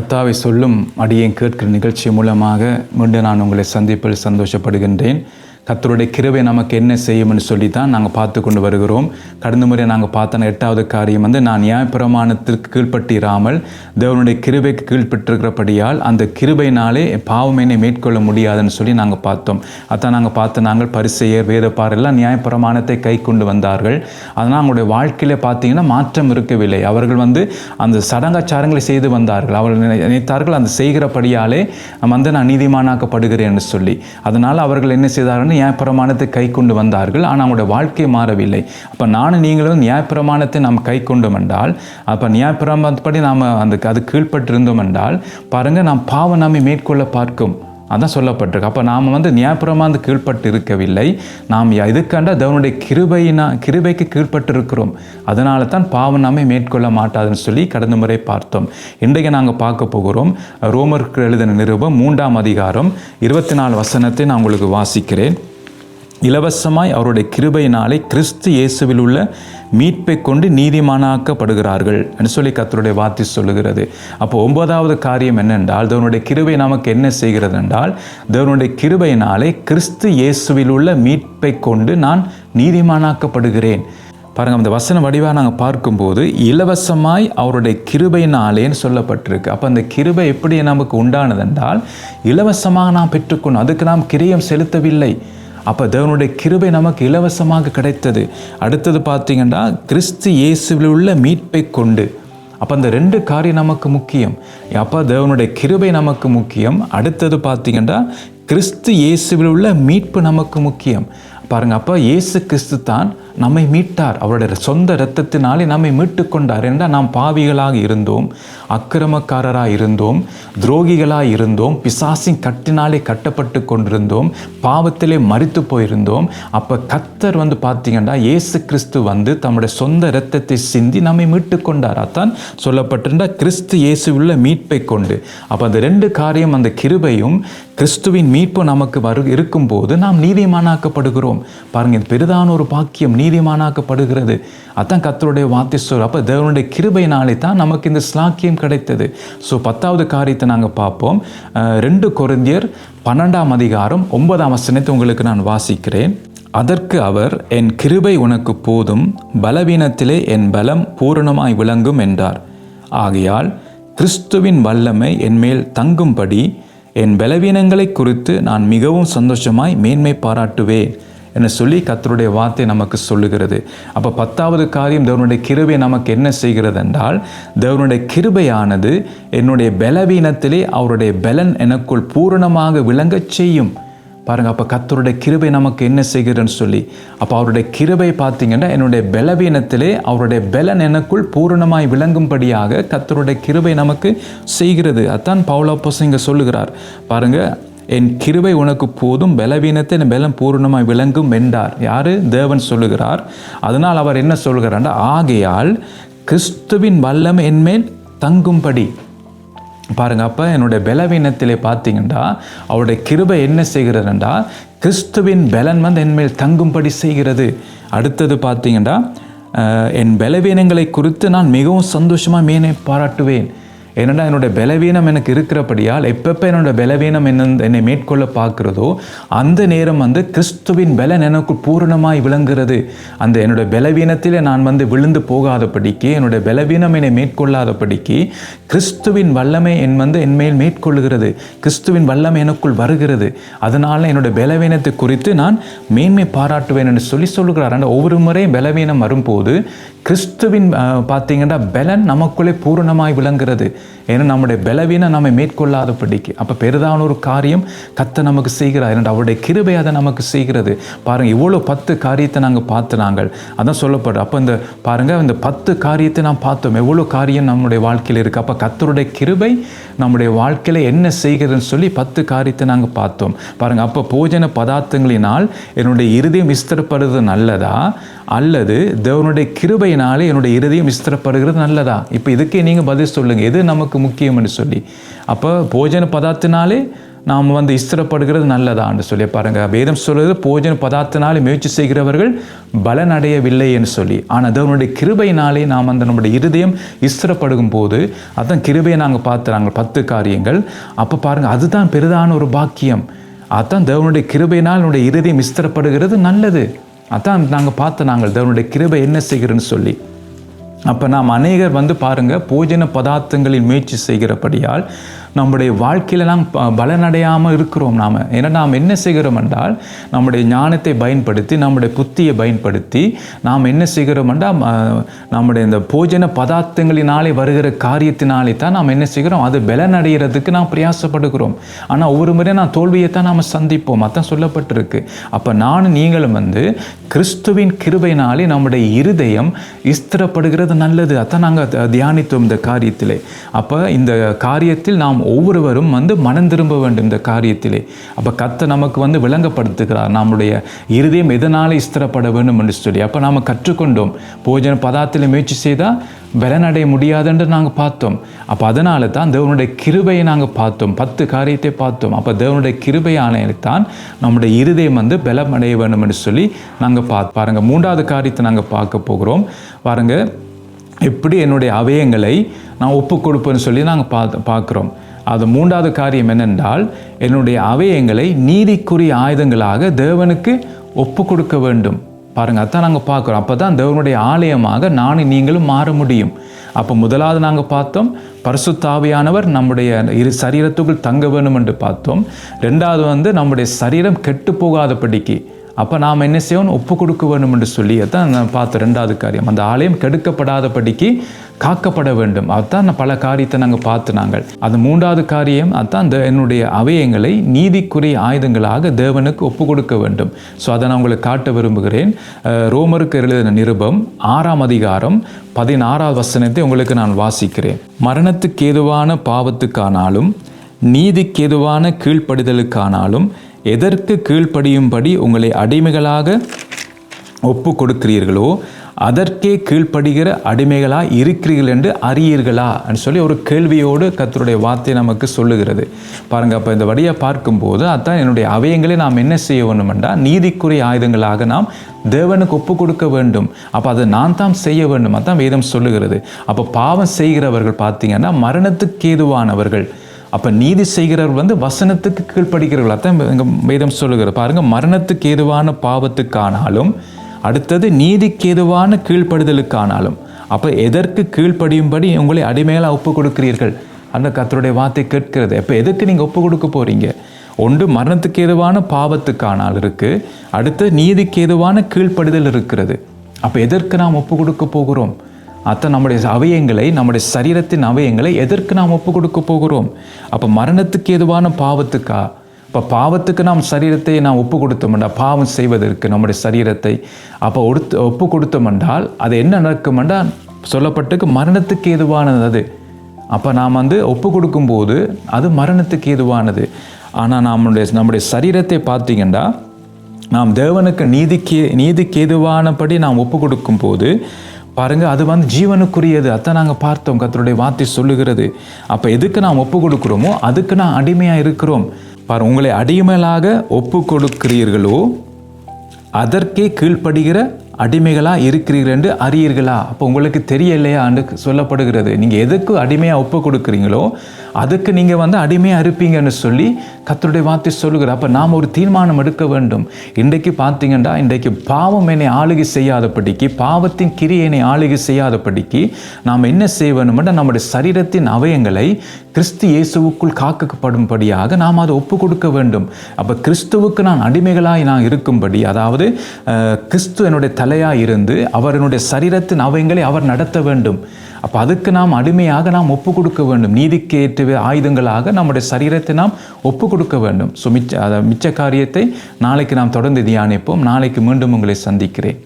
கத்தாவை சொல்லும் அடியேன் கேட்கிற நிகழ்ச்சி மூலமாக மீண்டும் நான் உங்களை சந்திப்பில் சந்தோஷப்படுகின்றேன். கத்தருடைய கிருபை நமக்கு என்ன செய்யும்னு சொல்லி தான் நாங்கள் பார்த்து கொண்டு வருகிறோம். கடந்த முறை நாங்கள் பார்த்தன எட்டாவது காரியம் வந்து நான் நியாயப்பிரமாணத்திற்கு கீழ்ப்பட்டிராமல் தேவனுடைய கிருபைக்கு கீழ்ப்பட்டிருக்கிறபடியால் அந்த கிருபையினாலே பாவம் என்னை மேற்கொள்ள முடியாதுன்னு சொல்லி நாங்கள் பார்த்தோம். அதான் நாங்கள் பார்த்த நாங்கள் பரிசெயர் வேதப்பார் எல்லாம் நியாயப்பிரமாணத்தை கை கொண்டு வந்தார்கள். அதனால் அவங்களுடைய வாழ்க்கையில் பார்த்தீங்கன்னா மாற்றம் இருக்கவில்லை. அவர்கள் வந்து அந்த சடங்காச்சாரங்களை செய்து வந்தார்கள். அவர்கள் நினை- நினைத்தார்கள் அந்த செய்கிறபடியாலே வந்து நான் நீதிமானாக்கப்படுகிறேன் சொல்லி. அதனால் அவர்கள் என்ன செய்தார்கள் நியாயப்பிரமாணத்தை கை கொண்டு வந்தார்கள். ஆனால் அவங்களுடைய வாழ்க்கை மாறவில்லை. அப்போ நானும் நீங்களும் நியாயப்பிரமாணத்தை நாம் கை கொண்டோம் என்றால் அப்போ நியாயப்பிரமாணப்படி நாம் அந்த அது கீழ்பட்டிருந்தோம் என்றால் பாருங்கள் நாம் பாவம் நாமி மேற்கொள்ள பார்க்கும். அதான் சொல்லப்பட்டிருக்கு. அப்போ நாம் வந்து நியாயப்பிரமாந்து கீழ்பட்டு இருக்கவில்லை நாம் எதுக்காண்டா தேவனுடைய கிருபையினா கிருபைக்கு கீழ்பட்டு இருக்கிறோம் அதனால தான் பாவம் நாமே மேற்கொள்ள மாட்டாதுன்னு சொல்லி கடந்த முறை பார்த்தோம். இன்றைக்கு நாங்கள் பார்க்க போகிறோம். ரோமருக்கு எழுதின நிருபம் மூன்றாம் அதிகாரம் இருபத்தி நாலு வசனத்தை நான் உங்களுக்கு வாசிக்கிறேன். இலவசமாய் அவருடைய கிருபையினாலே கிறிஸ்து இயேசுவில் உள்ள மீட்பை கொண்டு நீதிமானாக்கப்படுகிறார்கள் என்று சொல்லி கத்தருடைய வார்த்தை சொல்லுகிறது. அப்போ ஒன்பதாவது காரியம் என்னென்றால் தேவனுடைய கிருபை நமக்கு என்ன செய்கிறது என்றால் தேவனுடைய கிருபையினாலே கிறிஸ்து இயேசுவில் உள்ள மீட்பை கொண்டு நான் நீதிமானாக்கப்படுகிறேன். பாருங்க அந்த வசன வடிவாக நாங்கள் பார்க்கும்போது இலவசமாய் அவருடைய கிருபையினாலேன்னு சொல்லப்பட்டிருக்கு. அப்போ அந்த கிருபை எப்படி நமக்கு உண்டானதென்றால் இலவசமாக நாம் பெற்றுக்கொண்டோம் அதுக்கு நாம் கிரியம் செலுத்தவில்லை. அப்போ தேவனுடைய கிருபை நமக்கு இலவசமாக கிடைத்தது. அடுத்தது பார்த்தீங்கன்னா கிறிஸ்து இயேசுவில் உள்ள மீட்பை கொண்டு. அப்போ அந்த ரெண்டு காரியம் நமக்கு முக்கியம். அப்போ தேவனுடைய கிருபை நமக்கு முக்கியம். அடுத்தது பார்த்தீங்கன்னா கிறிஸ்து இயேசுவில் உள்ள மீட்பு நமக்கு முக்கியம். பாருங்கள் அப்போ இயேசு கிறிஸ்து தான் நம்மை மீட்டார். அவருடைய சொந்த இரத்தத்தினாலே நம்மை மீட்டு கொண்டார் என்றால் நாம் பாவிகளாக இருந்தோம் அக்கிரமக்காரராக இருந்தோம் துரோகிகளாக இருந்தோம் பிசாசின் கட்டினாலே கட்டப்பட்டு கொண்டிருந்தோம் பாவத்திலே மறித்து போயிருந்தோம். அப்போ கத்தர் வந்து பார்த்தீங்கன்னா இயேசு கிறிஸ்து வந்து தம்முடைய சொந்த இரத்தத்தை சிந்தி நம்மை மீட்டு கொண்டார் அதான் சொல்லப்பட்டிருந்தா கிறிஸ்து இயேசுவுள்ள மீட்பை கொண்டு. அப்போ அந்த ரெண்டு காரியம் அந்த கிருபையும் கிறிஸ்துவின் மீட்பு நமக்கு வரு இருக்கும்போது நாம் நீதிமானாக்கப்படுகிறோம். பாருங்க இது பெரிதான ஒரு பாக்கியம். நீதிமானாக்கப்படுகிறது. அதான் கத்தருடைய வார்த்தை சொல் அப்போ தேவனுடைய கிருபையினாலே தான் நமக்கு இந்த ஸ்லாக்கியம் கிடைத்தது. ஸோ பத்தாவது காரியத்தை நாங்கள் பார்ப்போம். ரெண்டு கொரிந்தியர் பன்னெண்டாம் அதிகாரம் ஒன்பதாம் வசனத்தை உங்களுக்கு நான் வாசிக்கிறேன். அதற்கு அவர் என் கிருபை உனக்கு போதும் பலவீனத்திலே என் பலம் பூரணமாய் விளங்கும் என்றார். ஆகையால் கிறிஸ்துவின் வல்லமை என்மேல் தங்கும்படி என் பலவீனங்களை குறித்து நான் மிகவும் சந்தோஷமாய் மேன்மை பாராட்டுவேன். என்று சொல்லி கத்தருடைய வார்த்தை நமக்கு சொல்லுகிறது. அப்போ பத்தாவது காரியம் தேவனுடைய கிருபை நமக்கு என்ன செய்கிறது என்றால் தேவனுடைய கிருபையானது என்னுடைய பலவீனத்திலே அவருடைய பலன் எனக்குள் பூரணமாக விளங்கச் செய்யும். பாருங்கள் அப்போ கத்தருடைய கிருபை நமக்கு என்ன செய்கிறன்னு சொல்லி. அப்போ அவருடைய கிருபை பார்த்தீங்கன்னா என்னுடைய பலவீனத்திலே அவருடைய பலன் எனக்குள் பூரணமாய் விளங்கும்படியாக கத்தருடைய கிருபை நமக்கு செய்கிறது. அதான் பவுலப்போஸ் இங்கே சொல்லுகிறார். பாருங்கள் என் கிருபை உனக்கு போதும் பலவீனத்தை என் பலம் பூர்ணமாய் விளங்கும் என்றார். யார்? தேவன் சொல்லுகிறார். அதனால் அவர் என்ன சொல்கிறார்? ஆகையால் கிறிஸ்துவின் வல்லம் என்மேல் தங்கும்படி. பாருங்க அப்போ என்னுடைய பலவீனத்திலே பார்த்தீங்கன்னா அவருடைய கிருபை என்ன செய்கிறதுண்டா? கிறிஸ்துவின் பலன் வந்து என்மேல் தங்கும்படி செய்கிறது. அடுத்தது பார்த்தீங்கன்னா என் பலவீனங்களை குறித்து நான் மிகவும் சந்தோஷமாக மேனை பாராட்டுவேன். ஏனென்றால் என்னோட பலவீனம் எனக்கு இருக்கிறபடியால் எப்பப்போ என்னோட பலவீனம் என்ன என்னை மேற்கொள்ள பார்க்குறதோ அந்த நேரம் வந்து கிறிஸ்துவின் பலன் எனக்கு பூரணமாய் விளங்குகிறது. அந்த என்னோட பலவீனத்திலே நான் வந்து விழுந்து போகாதபடிக்கு என்னோட பலவீனம் என்னை மேற்கொள்ளாதபடிக்கு கிறிஸ்துவின் வல்லமை என் வந்து என்மேல் மேற்கொள்கிறது கிறிஸ்துவின் வல்லமை எனக்குள் வருகிறது. அதனால் என்னோட பலவீனத்தை குறித்து நான் மேன்மை பாராட்டுவேன் என்று சொல்லி சொல்லுகிறார். ஆனால் ஒவ்வொரு முறை பலவீனம் வரும்போது கிறிஸ்துவின் பார்த்தீங்கன்னா பலன் நமக்குள்ளே பூரணமாய் விளங்குகிறது. ஏன்னா நம்முடைய பலவீனம் நம்மை மேற்கொள்ளாதபடிக்கு. அப்போ பெரிதான ஒரு காரியம் கத்த நமக்கு செய்கிறார். ஏன்னா அவருடைய கிருபை அதை நமக்கு செய்கிறது. பாருங்கள் இவ்வளோ பத்து காரியத்தை நாங்கள் பார்த்து நாங்கள். அதான் சொல்லப்படுறோம் அப்போ இந்த பாருங்கள் இந்த பத்து காரியத்தை நாம் பார்த்தோம். எவ்வளோ காரியம் நம்முடைய வாழ்க்கையில் இருக்குது அப்போ கத்தருடைய கிருபை நம்முடைய வாழ்க்கையில் என்ன செய்கிறதுன்னு சொல்லி பத்து காரியத்தை நாங்கள் பார்த்தோம். பாருங்கள் அப்போ போஜன பதார்த்தங்களினால் என்னுடைய இருதயம் விஸ்தரப்படுறது நல்லதா? அல்லது தேவனுடைய கிருபையினாலே என்னுடைய இருதயம் விஸ்திரப்படுகிறது நல்லதா? இப்போ இதுக்கே நீங்கள் பதில் சொல்லுங்கள் எது நமக்கு முக்கியம்னு சொல்லி. அப்போ போஜன பதார்த்தினாலே நாம் வந்து இஸ்திரப்படுகிறது நல்லதான்னு சொல்லி. பாருங்கள் வேதம் சொல்கிறது போஜன பதார்த்தினாலே முயற்சி செய்கிறவர்கள் பலனடையவில்லை என்று சொல்லி. ஆனால் தேவனுடைய கிருபையினாலே நாம் அந்த நம்முடைய இருதயம் இஸ்திரப்படுகும் போது அதான் கிருபையை நாங்கள் பார்த்துறாங்க பத்து காரியங்கள். அப்போ பாருங்கள் அதுதான் பெரிதான ஒரு பாக்கியம். அதான் தேவனுடைய கிருபையினால் என்னுடைய இருதயம் இஸ்திரப்படுகிறது நல்லது. அதான் நாங்கள் பார்த்து நாங்கள் தேவனுடைய கிருபை என்ன செய்கிறேன்னு சொல்லி. அப்போ நாம் அநேகர் வந்து பாருங்கள் போஜன பதார்த்தங்களில் முயற்சி செய்கிறபடியால் நம்முடைய வாழ்க்கையில் நாம் ப- பலனடையாமல் இருக்கிறோம் நாம். ஏன்னா நாம் என்ன செய்கிறோம் என்றால் நம்முடைய ஞானத்தை பயன்படுத்தி நம்முடைய புத்தியை பயன்படுத்தி நாம் என்ன செய்கிறோம் என்றால் நம்முடைய இந்த போஜன பதார்த்தங்களினாலே வருகிற காரியத்தினாலே தான் நாம் என்ன செய்கிறோம் அது பலனடைகிறதுக்கு நாம் பிரயாசப்படுகிறோம். ஆனால் ஒவ்வொரு முறை நான் தோல்வியை தான் நாம் சந்திப்போம். அதான் சொல்லப்பட்டிருக்கு. அப்போ நானும் நீங்களும் வந்து கிறிஸ்துவின் கிருபையினாலே நம்முடைய இருதயம் இஸ்திரப்படுகிறது நல்லது. அதான் நாங்கள் தியானித்தோம் இந்த காரியத்திலே. அப்போ இந்த காரியத்தில் நாம் ஒவ்வொருவரும் வந்து மனம் திரும்ப வேண்டும் இந்த காரியத்திலே. அப்போ கத்த நமக்கு வந்து விளங்கப்படுத்துகிறார். நம்முடைய இருதயம் எதனால் இஸ்திரப்பட வேண்டும் என்று சொல்லி. அப்போ நாம் கற்றுக்கொண்டோம். போஜன பதார்த்தத்தில் முயற்சி செய்தால் பலனடைய முடியாதுன்னு நாங்கள் பார்த்தோம். அப்போ அதனால தான் தேவனுடைய கிருபையை நாங்கள் பார்த்தோம். பத்து காரியத்தை பார்த்தோம். அப்போ தேவனுடைய கிருபையானதான் நம்முடைய இருதயம் வந்து பலமடைய வேண்டும் என்று சொல்லி நாங்கள் பார்த்து பாருங்கள் மூன்றாவது காரியத்தை நாங்கள் பார்க்க போகிறோம். பாருங்க எப்படி என்னுடைய அவயங்களை நான் ஒப்பு கொடுப்பேன்னு சொல்லி நாங்கள் பார்த்து பார்க்குறோம். அது மூன்றாவது காரியம் என்னென்றால் என்னுடைய அவயங்களை நீதிக்குரிய ஆயுதங்களாக தேவனுக்கு ஒப்பு கொடுக்க வேண்டும். பாருங்கள் அதான் நாங்கள் பார்க்குறோம். அப்போ தான் தேவனுடைய ஆலயமாக நானும் நீங்களும் மாற முடியும். அப்போ முதலாவது நாங்கள் பார்த்தோம் பரிசுத்தாவியானவர் நம்முடைய இரு சரீரத்துக்குள் தங்க வேணும் என்று பார்த்தோம். ரெண்டாவது வந்து நம்முடைய சரீரம் கெட்டு போகாதபடிக்கு அப்போ நாம் என்ன செய்யணும்? ஒப்பு கொடுக்க வேண்டும் என்று சொல்லி தான் நான் பார்த்த ரெண்டாவது காரியம். அந்த ஆலயம் கெடுக்கப்படாதபடிக்கு காக்கப்பட வேண்டும். அதுதான் பல காரியத்தை நாங்கள் பார்த்து நாங்கள். அது மூன்றாவது காரியம் அதுதான் அந்த என்னுடைய அவயங்களை நீதிக்குரிய ஆயுதங்களாக தேவனுக்கு ஒப்பு கொடுக்க வேண்டும். ஸோ அதை நான் உங்களுக்கு காட்ட விரும்புகிறேன். ரோமருக்கு எழுதின நிருபம் ஆறாம் அதிகாரம் பதினாறாவது வசனத்தை உங்களுக்கு நான் வாசிக்கிறேன். மரணத்துக்கு ஏதுவான பாவத்துக்கானாலும் நீதிக்கு எதுவான கீழ்ப்படுதலுக்கானாலும் எதற்கு கீழ்ப்படியும்படி உங்களை அடிமைகளாக ஒப்பு கொடுக்கிறீர்களோ அதற்கே கீழ்ப்படுகிற அடிமைகளாக இருக்கிறீர்கள் என்று அறியீர்களா என்று சொல்லி ஒரு கேள்வியோடு கத்தருடைய வார்த்தை நமக்கு சொல்லுகிறது. பாருங்க அப்போ இந்த வழியை பார்க்கும்போது அதான் என்னுடைய அவயங்களை நாம் என்ன செய்ய வேண்டும் நீதிக்குரிய ஆயுதங்களாக நாம் தேவனுக்கு ஒப்பு கொடுக்க வேண்டும். அப்போ அதை நான் தான் செய்ய வேண்டும். அதான் வேதம் சொல்லுகிறது. அப்போ பாவம் செய்கிறவர்கள் பார்த்தீங்கன்னா மரணத்துக்கு ஏதுவானவர்கள். அப்போ நீதி செய்கிறவர் வந்து வசனத்துக்கு கீழ்ப்படுகிறவர்கள்? அதான் எங்கள் வேதம் சொல்லுகிறது. பாருங்கள் மரணத்துக்கு ஏதுவான பாவத்துக்கானாலும் அடுத்தது நீதிக்கு ஏதுவான கீழ்ப்படுதலுக்கானாலும் அப்போ எதற்கு கீழ்ப்படியும்படி உங்களை அடிமையாக ஒப்பு கொடுக்கிறீர்கள்? அந்த கத்தருடைய வார்த்தை கேட்கிறது. அப்போ எதுக்கு நீங்கள் ஒப்பு கொடுக்க போகிறீங்க ஒன்று மரணத்துக்கு ஏதுவான பாவத்துக்கானால் இருக்குது அடுத்து நீதிக்கு ஏதுவான கீழ்ப்படுதல் இருக்கிறது. அப்போ எதற்கு நாம் ஒப்பு கொடுக்க போகிறோம்? அத்தை நம்முடைய அவயங்களை நம்முடைய சரீரத்தின் அவயங்களை எதற்கு நாம் ஒப்பு கொடுக்க போகிறோம்? அப்போ மரணத்துக்கு எதுவான பாவத்துக்கா? இப்போ பாவத்துக்கு நாம் சரீரத்தை நாம் ஒப்பு கொடுத்தோம்டா பாவம் செய்வதற்கு நம்முடைய சரீரத்தை அப்போ ஒடுத்து ஒப்பு கொடுத்தோமென்றால் அது என்ன நடக்குமெண்டா சொல்லப்பட்டுக்கு சொல்லப்பட்டிருக்கு மரணத்துக்கு ஏதுவானது அது. அப்போ நாம் வந்து ஒப்பு கொடுக்கும்போது அது மரணத்துக்கு ஏதுவானது. ஆனால் நம்முடைய நம்முடைய சரீரத்தை பார்த்தீங்கன்னா நாம் தேவனுக்கு நீதிக்கு நீதிக்கு ஏதுவானபடி நாம் ஒப்பு கொடுக்கும் பாருங்கள் அது வந்து ஜீவனுக்குரியது. அதை நாங்கள் பார்த்தோம். கத்தருடைய வார்த்தை சொல்லுகிறது. அப்போ எதுக்கு நாம் ஒப்பு கொடுக்குறோமோ அதுக்கு நான் அடிமையாக இருக்கிறோம். பாரு உங்களை அடிமைகளாக ஒப்பு கொடுக்கிறீர்களோ அதற்கே கீழ்ப்படுகிற அடிமைகளாக இருக்கிறீர்கள் என்று அறியீர்களா? அப்போ உங்களுக்கு தெரியலையா? என்று சொல்லப்படுகிறது. நீங்கள் எதுக்கு அடிமையாக ஒப்பு கொடுக்குறீங்களோ அதுக்கு நீங்கள் வந்து அடிமையாக இருப்பீங்கன்னு சொல்லி கத்தருடைய வார்த்தை சொல்லுகிறார். அப்போ நாம் ஒரு தீர்மானம் எடுக்க வேண்டும். இன்றைக்கு பார்த்தீங்கன்னா இன்றைக்கு பாவம் என்னை ஆளுகை செய்யாதபடிக்கு பாவத்தின் கிரி என்னை ஆளுகை செய்யாதபடிக்கு நாம் என்ன செய்ய வேண்டுமென்றால் நம்முடைய சரீரத்தின் அவயங்களை கிறிஸ்து இயேசுவுக்குள் காக்கப்படும்படியாக நாம் அதை ஒப்பு கொடுக்க வேண்டும். அப்போ கிறிஸ்துவுக்கு நான் அடிமைகளாய் நான் இருக்கும்படி அதாவது கிறிஸ்து என்னுடைய தலையாக இருந்து அவர் என்னுடைய சரீரத்தின் அவயங்களை அவர் நடத்த வேண்டும். அப்போ அதுக்கு நாம் அடிமையாக நாம் ஒப்பு கொடுக்க வேண்டும். நீதிக்கு ஏற்ற ஆயுதங்களாக நம்முடைய சரீரத்தை நாம் ஒப்பு கொடுக்க வேண்டும். ஸோ மிச்ச அதை மிச்ச காரியத்தை நாளைக்கு நாம் தொடர்ந்து தியானிப்போம். நாளைக்கு மீண்டும் உங்களை சந்திக்கிறேன்.